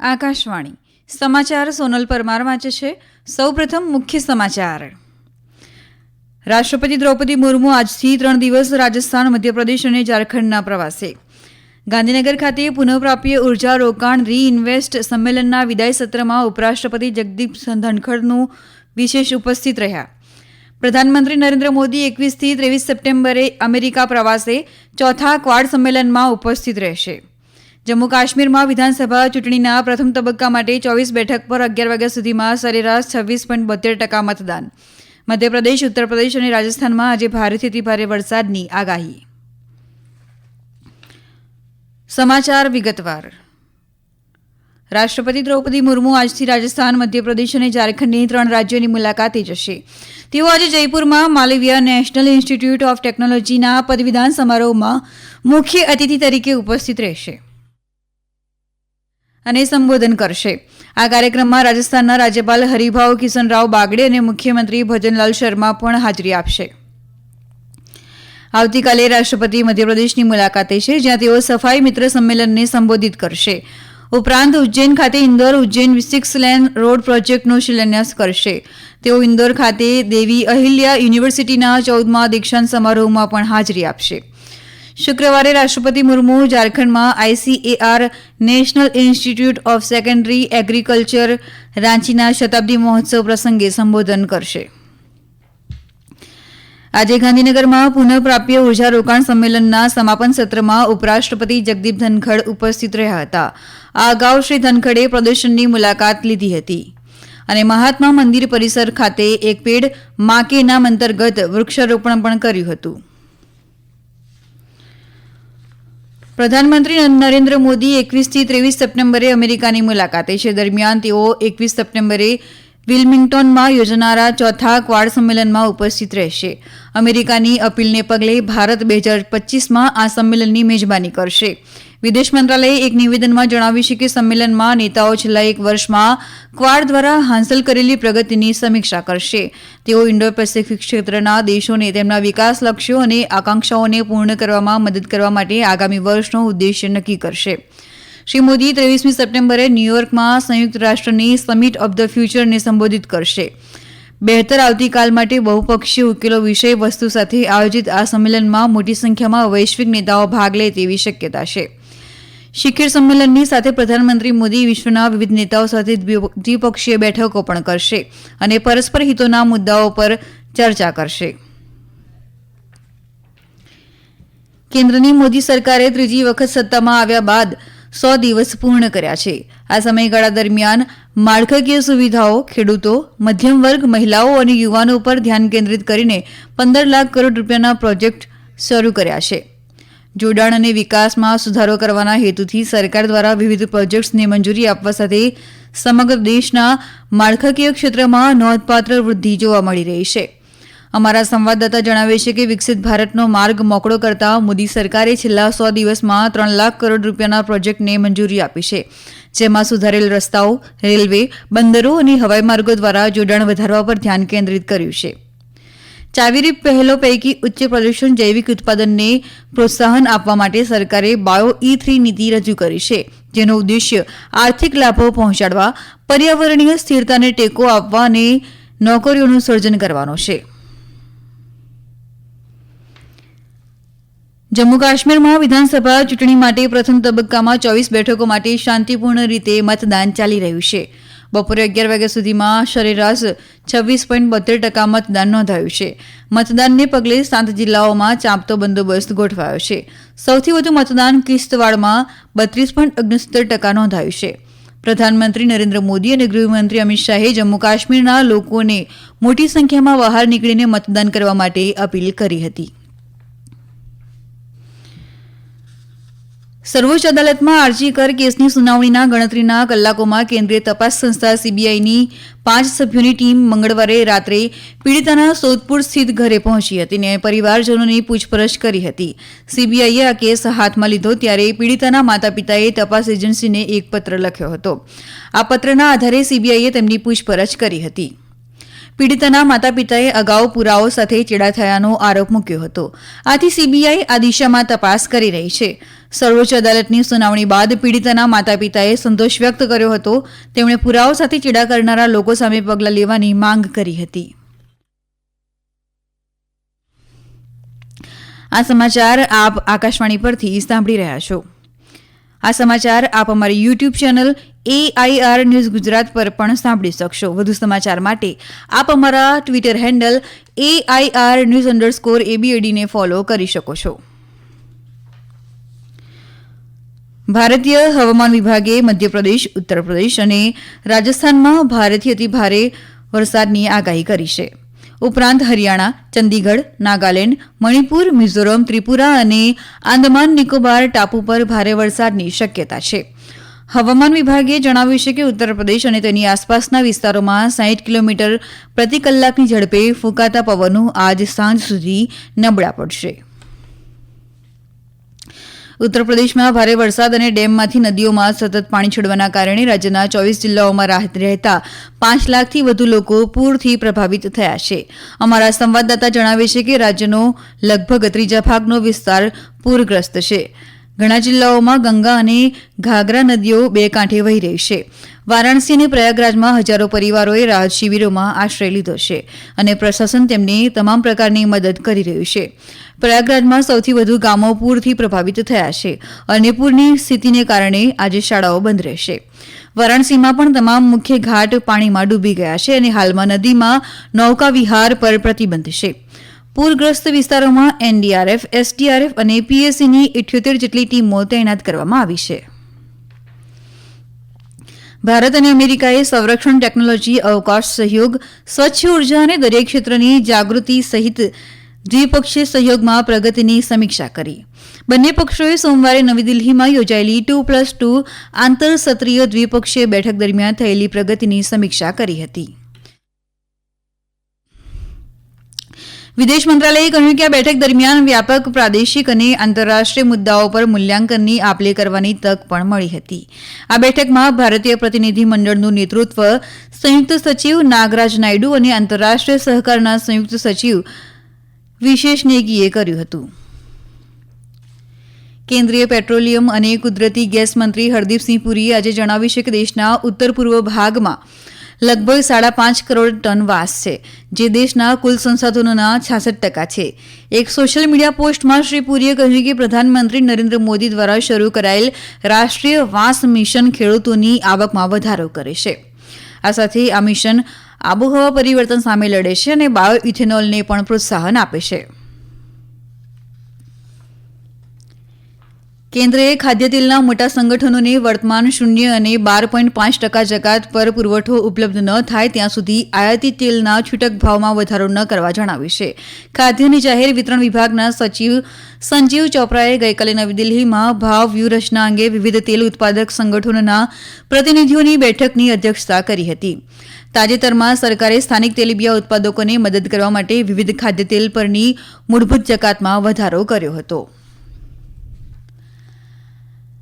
આકાશવાણી. સમાચાર સોનલ પરમાર વાંચે છે. સૌપ્રથમ મુખ્ય સમાચાર. રાષ્ટ્રપતિ દ્રૌપદી મુર્મુ આજથી ત્રણ દિવસ રાજસ્થાન, મધ્યપ્રદેશ અને ઝારખંડના પ્રવાસે. ગાંધીનગર ખાતે પુનઃપ્રાપ્ય ઊર્જા રોકાણ રી ઇન્વેસ્ટ સંમેલનના વિદાય સત્રમાં ઉપરાષ્ટ્રપતિ જગદીપ ધનખડનું વિશેષ ઉપસ્થિત રહ્યા. પ્રધાનમંત્રી નરેન્દ્ર મોદી એકવીસથી ત્રેવીસ સપ્ટેમ્બરે અમેરિકા પ્રવાસે ચોથા ક્વાડ સંમેલનમાં ઉપસ્થિત રહેશે. જમ્મુ કાશ્મીરમાં વિધાનસભા ચૂંટણીના પ્રથમ તબક્કા માટે ચોવીસ બેઠક પર અગિયાર વાગ્યા સુધીમાં સરેરાશ છવ્વીસ પોઈન્ટ બોતેર ટકા મતદાન. મધ્યપ્રદેશ, ઉત્તરપ્રદેશ અને રાજસ્થાનમાં આજે ભારેથી અતિભારે વરસાદની આગાહી. સમાચાર વિગતવાર. રાષ્ટ્રપતિ દ્રૌપદી મુર્મુ આજથી રાજસ્થાન, મધ્યપ્રદેશ અને ઝારખંડની ત્રણ રાજ્યોની મુલાકાતે જશે. તેઓ આજે જયપુરમાં માલવીયા નેશનલ ઇન્સ્ટિટ્યૂટ ઓફ ટેકનોલોજીના પદવીદાન સમારોહમાં મુખ્ય અતિથિ તરીકે ઉપસ્થિત રહેશે. અને સંબોધન કરશે. આ કાર્યક્રમમાં રાજસ્થાનના રાજ્યપાલ હરિભાવ કિશનરાવ બાગડે અને મુખ્યમંત્રી ભજનલાલ શર્મા પણ હાજરી આપશે. આવતીકાલે રાષ્ટ્રપતિ મધ્યપ્રદેશની મુલાકાતે છે, જ્યાં તેઓ સફાઈ મિત્ર સંમેલનને સંબોધિત કરશે. ઉપરાંત ઉજ્જૈન ખાતે Indore Ujjain six lane road પ્રોજેક્ટનો શિલાન્યાસ કરશે. તેઓ ઇન્દોર ખાતે દેવી અહિલ્યા યુનિવર્સિટીના ચૌદમા દીક્ષાંત સમારોહમાં પણ હાજરી આપશે. શુક્રવારે રાષ્ટ્રપતિ મુર્મુ ઝારખંડમાં ICAR national institute of secondary agriculture રાંચીના શતાબ્દી મહોત્સવ પ્રસંગે સંબોધન કરશે. આજે ગાંધીનગરમાં પુનઃપ્રાપ્ય ઊર્જા રોકાણ સંમેલનના સમાપન સત્રમાં ઉપરાષ્ટ્રપતિ જગદીપ ધનખડ ઉપસ્થિત રહ્યા હતા. આ અગાઉ શ્રી ધનખડે પ્રદર્શનની મુલાકાત લીધી હતી. અને મહાત્મા મંદિર પરિસર ખાતે એક પેડ માકેના અંતર્ગત વૃક્ષારોપણ પણ કર્યું હતું. પ્રધાનમંત્રી નરેન્દ્ર મોદી એકવીસથી ત્રેવીસ સપ્ટેમ્બરે અમેરિકાની મુલાકાતે છે. દરમિયાન તેઓ એકવીસ સપ્ટેમ્બરે વિલ્મિંગ્ટોનમાં યોજનારા ચોથા ક્વાડ સંમેલનમાં ઉપસ્થિત રહેશે. અમેરિકાની અપીલને પગલે ભારત બે હજાર પચીસમાં આ સંમેલનની મેજબાની કરશે. વિદેશ મંત્રાલયે એક નિવેદનમાં જણાવ્યું છે કે સંમેલનમાં નેતાઓ છેલ્લા એક વર્ષમાં ક્વાડ દ્વારા હાંસલ કરેલી પ્રગતિની સમીક્ષા કરશે. તેઓ ઇન્ડો પેસેફિક ક્ષેત્રના દેશોને તેમના વિકાસ લક્ષ્યો અને આકાંક્ષાઓને પૂર્ણ કરવામાં મદદ કરવા માટે આગામી વર્ષનો ઉદ્દેશ્ય નક્કી કરશે. શ્રી મોદી ત્રેવીસમી સપ્ટેમ્બરે ન્યૂયોર્કમાં સંયુક્ત રાષ્ટ્રની સમિટ ઓફ ધ ફ્યુચરને સંબોધિત કરશે. બહેતર આવતીકાલ માટે બહુપક્ષીય ઉકેલો વિષય વસ્તુ સાથે આયોજિત આ સંમેલનમાં મોટી સંખ્યામાં વૈશ્વિક નેતાઓ ભાગ લે તેવી શક્યતા છે. શિખર સંમેલનની સાથે પ્રધાનમંત્રી મોદી વિશ્વના વિવિધ નેતાઓ સાથે દ્વિપક્ષીય બેઠકો પણ કરશે અને પરસ્પર હિતોના મુદ્દાઓ પર ચર્ચા કરશે. કેન્દ્રની મોદી સરકારે ત્રીજી વખત સત્તામાં આવ્યા બાદ સો દિવસ પૂર્ણ કર્યા છે. આ સમયગાળા દરમિયાન માળખાકીય સુવિધાઓ, ખેડૂતો, મધ્યમ વર્ગ, મહિલાઓ અને યુવાનો પર ધ્યાન કેન્દ્રિત કરીને પંદર લાખ કરોડ રૂપિયાના પ્રોજેક્ટ શરૂ કર્યા છે. જોડાણ અને વિકાસમાં સુધારો કરવાના હેતુથી સરકાર દ્વારા વિવિધ પ્રોજેક્ટ્સને મંજૂરી આપવા સાથે સમગ્ર દેશના માળખાકીય ક્ષેત્રમાં નોંધપાત્ર વૃદ્ધિ જોવા મળી રહી છે. અમારા સંવાદદાતા જણાવે છે કે વિકસિત ભારતનો માર્ગ મોકળો કરતા મોદી સરકારે છેલ્લા સો દિવસમાં ત્રણ લાખ કરોડ રૂપિયાના પ્રોજેક્ટને મંજૂરી આપી છે. જેમાં સુધારેલ રસ્તાઓ, રેલવે, બંદરો અને હવાઈ માર્ગો દ્વારા જોડાણ વધારવા પર ધ્યાન કેન્દ્રિત કર્યું છે. ચાવીરી પહેલો પૈકી ઉચ્ચ પ્રદૂષણ જૈવિક ઉત્પાદનને પ્રોત્સાહન આપવા માટે સરકારે બાયો ઈ થ્રી નીતિ રજૂ કરી છે, જેનો ઉદ્દેશ્ય આર્થિક લાભો પહોંચાડવા, પર્યાવરણીય સ્થિરતાને ટેકો આપવા અને નોકરીઓનું સર્જન કરવાનો છે. જમ્મુ કાશ્મીરમાં વિધાનસભા ચૂંટણી માટે પ્રથમ તબક્કામાં ચોવીસ બેઠકો માટે શાંતિપૂર્ણ રીતે મતદાન ચાલી રહ્યું છે. બપોરે અગિયાર વાગ્યા સુધીમાં સરેરાશ છવ્વીસ પોઈન્ટ બોતેર ટકા મતદાન નોંધાયું છે. મતદાનને પગલે સાત જિલ્લાઓમાં ચાંપતો બંદોબસ્ત ગોઠવાયો છે. સૌથી વધુ મતદાન કિસ્તવાડમાં બત્રીસ પોઈન્ટ ઓગણસિત્તેર ટકા નોંધાયું છે. પ્રધાનમંત્રી નરેન્દ્ર મોદી અને ગૃહમંત્રી અમિત શાહે જમ્મુ કાશ્મીરના લોકોને મોટી સંખ્યામાં બહાર નીકળીને મતદાન કરવા માટે અપીલ કરી હતી. સર્વોચ્ચ અદાલતમાં અરજી કર કેસની સુનાવણીના ગણતરીના કલાકોમાં કેન્દ્રીય તપાસ સંસ્થા સીબીઆઈની પાંચ સભ્યોની ટીમ મંગળવારે રાત્રે પીડિતાના સોદપુર સ્થિત ઘરે પહોંચી હતી અને પરિવારજનોની પૂછપરછ કરી હતી. સીબીઆઈએ આ કેસ હાથમાં લીધો ત્યારે પીડિતાના માતા પિતાએ તપાસ એજન્સીને એક પત્ર લખ્યો હતો. આ પત્રના આધારે સીબીઆઈએ તેમની પૂછપરછ કરી હતી. પીડિતાના માતા પિતાએ અગાઉ પુરાવો સાથે ચેડા થયાનો આરોપ મૂક્યો હતો. આથી સીબીઆઈ આ દિશામાં તપાસ કરી રહી છે. સર્વોચ્ચ અદાલતની સુનાવણી બાદ પીડિતાના માતા પિતાએ સંતોષ વ્યક્ત કર્યો હતો. તેમણે પુરાવો સાથે ચેડા કરનારા લોકો સામે પગલાં લેવાની માંગ કરી હતી. આ સમાચાર આપ આકાશવાણી પરથી સાંભળી રહ્યા છો. આ સમાચાર આપ અમારી YouTube channel AIR news Gujarat પર પણ સાંભળી શકશો. વધુ સમાચાર માટે આપ અમારા Twitter handle AIR news underscore એબીએડીને follow કરી શકો છો. ભારતીય હવામાન વિભાગે મધ્યપ્રદેશ ઉત્તર પ્રદેશ અને રાજસ્થાનમાં ભારેથી અતિભારે વરસાદની આગાહી કરી છે. ઉપરાંત હરિયાણા, ચંદીગઢ, નાગાલેન્ડ, મણિપુર, મિઝોરમ, ત્રિપુરા અને આંદમાન, નિકોબાર, ટાપુ પર ભારે વરસાદની શક્યતા છે. હવામાન વિભાગે જણાવ્યું છે કે ઉત્તર પ્રદેશ અને તેની આસપાસના વિસ્તારોમાં સાહીઠ કિલોમીટર પ્રતિ કલાકની ઝડપે ફૂંકાતા પવનો આજ સાંજ સુધી નબળા પડશે. ઉત્તર પ્રદેશમાં ભારે વરસાદ અને ડેમમાંથી નદીઓમાં સતત પાણી છોડવાના કારણે રાજ્યના ચોવીસ જિલ્લાઓમાં રાહત રહેતા પાંચ લાખથી વધુ લોકો પૂરથી પ્રભાવિત થયા છે. અમારા સંવાદદાતા જણાવે છે કે રાજ્યનો લગભગ ત્રીજા ભાગનો વિસ્તાર પૂરગ્રસ્ત છે. ઘણા જિલ્લાઓમાં ગંગા અને ઘાઘરા નદીઓ બે કાંઠે વહી રહી છે. વારાણસી અને પ્રયાગરાજમાં હજારો પરિવારોએ રાહત શિબિરોમાં આશ્રય લીધો છે અને પ્રશાસન તેમને તમામ પ્રકારની મદદ કરી રહ્યું છે. પ્રયાગરાજમાં સૌથી વધુ ગામો પૂરથી પ્રભાવિત થયા છે અને પૂરની સ્થિતિને કારણે આજે શાળાઓ બંધ રહેશે. વારાણસીમાં પણ તમામ મુખ્ય ઘાટ પાણીમાં ડૂબી ગયા છે અને હાલમાં નદીમાં નૌકા વિહાર પર પ્રતિબંધ છે. પૂરગ્રસ્ત વિસ્તારોમાં એનડીઆરએફ, એસડીઆરએફ અને પીએસસીની ઇઠ્યોતેર જેટલી ટીમો તૈનાત કરવામાં આવી છે. ભારત અને અમેરિકાએ સંરક્ષણ ટેકનોલોજી, અવકાશ સહયોગ, સ્વચ્છ ઊર્જા અને દરિયાઈ ક્ષેત્રની જાગૃતિ સહિત દ્વિપક્ષીય સહયોગમાં પ્રગતિની સમીક્ષા કરી. બંને પક્ષોએ સોમવારે નવી દિલ્હીમાં યોજાયેલી ટુ પ્લસ ટુ આંતર સત્રીય દ્વિપક્ષીય બેઠક દરમિયાન થયેલી પ્રગતિની સમીક્ષા કરી હતી. વિદેશ મંત્રાલયે કહ્યું કે આ બેઠક દરમિયાન વ્યાપક પ્રાદેશિક અને આંતરરાષ્ટ્રીય મુદ્દાઓ પર મૂલ્યાંકનની આપ લે કરવાની તક પણ મળી હતી. આ બેઠકમાં ભારતીય પ્રતિનિધિ નેતૃત્વ સંયુક્ત સચિવ નાગરાજ નાયડુ અને આંતરરાષ્ટ્રીય સહકારના સંયુક્ત સચિવ વિશેષ નેગીએ કર્યું હતું. કેન્દ્રીય પેટ્રોલિયમ અને કુદરતી ગેસ મંત્રી હરદીપસિંહ પુરીએ આજે જણાવ્યું છે કે દેશના ઉત્તર પૂર્વ ભાગમાં લગભગ સાડા પાંચ કરોડ ટન વાંસ છે, જે દેશના કુલ સંસાધનોના છાસઠ ટકા છે. એક સોશિયલ મીડિયા પોસ્ટમાં શ્રી પુરીએ કહ્યું કે પ્રધાનમંત્રી નરેન્દ્ર મોદી દ્વારા શરૂ કરાયેલ રાષ્ટ્રીય વાંસ મિશન ખેડૂતોની આવકમાં વધારો કરે છે. આ સાથે આ મિશન આબોહવા પરિવર્તન સામે લડે છે અને બાયો ઇથેનોલને પણ પ્રોત્સાહન આપે છે. કેન્દ્રએ ખાદ્ય તેલના મોટા સંગઠનોને વર્તમાન શૂન્ય અને બાર પોઈન્ટ પાંચ ટકા જકાત પર પુરવઠો ઉપલબ્ધ ન થાય ત્યાં સુધી આયાતી તેલના છૂટક ભાવમાં વધારો ન કરવા જણાવ્યું છે. ખાદ્ય અને જાહેર વિતરણ વિભાગના સચિવ સંજીવ ચોપરાએ ગઈકાલે નવી દિલ્હીમાં ભાવ વ્યૂહરચના અંગે વિવિધ તેલ ઉત્પાદક સંગઠનોના પ્રતિનિધિઓની બેઠકની અધ્યક્ષતા કરી હતી. તાજેતરમાં સરકારે સ્થાનિક તેલીબિયા ઉત્પાદકોને મદદ કરવા માટે વિવિધ ખાદ્ય તેલ પરની મૂળભૂત જકાતમાં વધારો કર્યો હતો.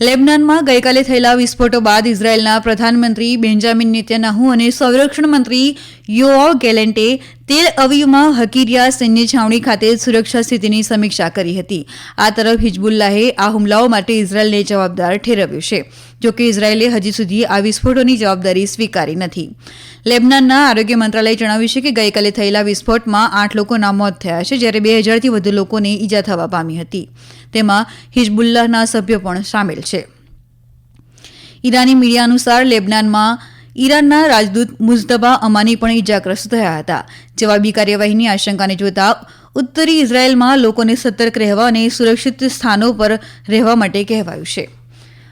લેબનાનમાં ગઈકાલે થયેલા વિસ્ફોટો બાદ ઇઝરાયેલના પ્રધાનમંત્રી બેન્જામિન નેતન્યાહુ અને સંરક્ષણ મંત્રી યોઆવ ગેલેન્ટે તેલ અવીવમાં હકીરિયા સૈન્ય છાવણી ખાતે સુરક્ષા સ્થિતિની સમીક્ષા કરી હતી. આ તરફ હિજબુલ્લાહે આ હુમલાઓ માટે ઇઝરાયેલને જવાબદાર ઠેરવ્યો છે જોકે ઇઝરાયેલે હજી સુધી આ વિસ્ફોટોની જવાબદારી સ્વીકારી નથી. લેબનાનના આરોગ્ય મંત્રાલયે જણાવ્યું છે કે ગઈકાલે થયેલા વિસ્ફોટમાં આઠ લોકોના મોત થયા છે, જ્યારે બે હજારથી વધુ લોકોને ઈજા થવા પામી હતી. તેમાં હિજબુલ્લાહના સભ્યો પણ સામેલ છે. ઈરાની મીડિયા અનુસાર લેબનાનમાં ઈરાનના રાજદૂત મુઝતબા અમાની પણ ઈજાગ્રસ્ત થયા હતા. જવાબી કાર્યવાહીની આશંકાને જોતા ઉત્તરી ઇઝરાયેલમાં લોકોને સતર્ક રહેવા અને સુરક્ષિત સ્થાનો પર રહેવા માટે કહેવાયું છે.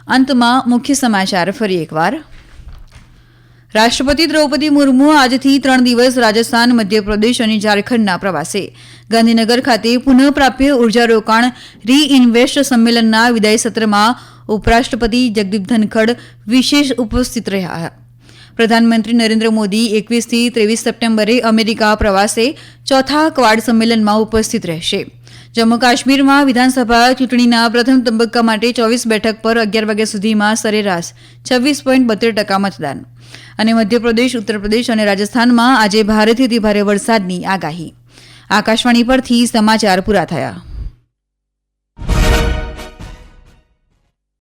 અંતમાં મુખ્ય સમાચાર ફરી એકવાર. રાષ્ટ્રપતિ દ્રૌપદી મુર્મુ આજથી ત્રણ દિવસ રાજસ્થાન, મધ્યપ્રદેશ અને ઝારખંડના પ્રવાસે. ગાંધીનગર ખાતે પુનઃપ્રાપ્ય ઊર્જા રોકાણ રી ઇન્વેસ્ટ સંમેલનના વિદાય સત્રમાં ઉપરાષ્ટ્રપતિ જગદીપ ધનખડ વિશેષ ઉપસ્થિત રહ્યા. હતા પ્રધાનમંત્રી નરેન્દ્ર મોદી એકવીસથી ત્રેવીસ સપ્ટેમ્બરે અમેરિકા પ્રવાસે ચોથા ક્વાડ સંમેલનમાં ઉપસ્થિત રહેશે. જમ્મુ કાશ્મીરમાં વિધાનસભા ચૂંટણીના પ્રથમ તબક્કા માટે ચોવીસ બેઠક પર અગિયાર વાગ્યા સુધીમાં સરેરાશ છવ્વીસ પોઈન્ટ બત્તેર ટકા મતદાન. અને મધ્યપ્રદેશ, ઉત્તરપ્રદેશ અને રાજસ્થાનમાં આજે ભારેથી અતિ ભારે વરસાદની આગાહી. આકાશવાણી પરથી સમાચાર પૂરા થયા.